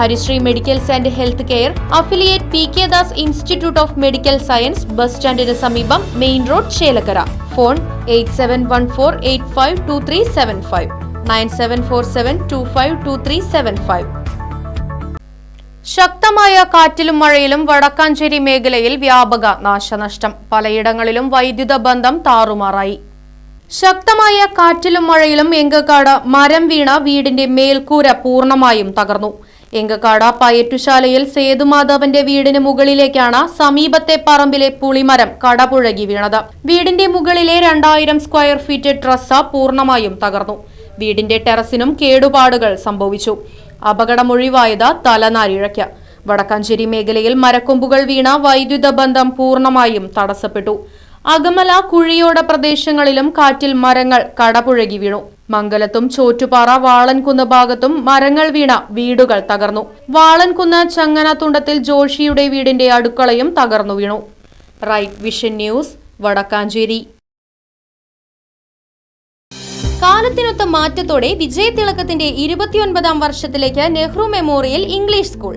Harisree medicals and health care affiliate P K Das institute of medical science bus സ്റ്റാൻഡിന് സമീപം main road Chelakkara. Phone eight seven one four eight five two three seven five. Nine seven four seven two five two three seven five. ശക്തമായ കാറ്റിലും മഴയിലും വടക്കാഞ്ചേരി മേഖലയിൽ വ്യാപക നാശനഷ്ടം. പലയിടങ്ങളിലും വൈദ്യുത ബന്ധം താറുമാറായി. ശക്തമായ കാറ്റിലും മഴയിലും എങ്കക്കാട് മരം വീണ വീടിന്റെ മേൽക്കൂര പൂർണമായും തകർന്നു. എങ്കക്കാട് പയറ്റുശാലയിൽ സേതുമാധവന്റെ വീടിന് മുകളിലേക്കാണ് സമീപത്തെ പറമ്പിലെ പുളിമരം കടപുഴകി വീണത്. വീടിന്റെ മുകളിലെ രണ്ടായിരം സ്ക്വയർ ഫീറ്റ് ട്രസ്സ പൂർണമായും തകർന്നു. വീടിന്റെ ടെറസിനും കേടുപാടുകൾ സംഭവിച്ചു. അപകടമൊഴിവായത് തലനാരിഴയ്ക്ക്. വടക്കാഞ്ചേരി മേഖലയിൽ മരക്കൊമ്പുകൾ വീണ വൈദ്യുത ബന്ധം പൂർണമായും തടസ്സപ്പെട്ടു. അകമല കുഴിയോട പ്രദേശങ്ങളിലും കാറ്റിൽ മരങ്ങൾ കടപുഴകി വീണു. മംഗലത്തും ചോറ്റുപാറ വാളൻകുന്ന് ഭാഗത്തും മരങ്ങൾ വീണ വീടുകൾ തകർന്നു. വാളൻകുന്ന് ചങ്ങനത്തുണ്ടത്തിൽ ജോഷിയുടെ വീടിന്റെ അടുക്കളയും തകർന്നു വീണു. Right vision news Vadakkanchery. കാലത്തിനൊത്ത മാറ്റത്തോടെ വിജയതിളക്കത്തിന്റെ ഇരുപത്തിയൊൻപതാം വർഷത്തിലേക്ക് നെഹ്റു മെമ്മോറിയൽ ഇംഗ്ലീഷ് സ്കൂൾ.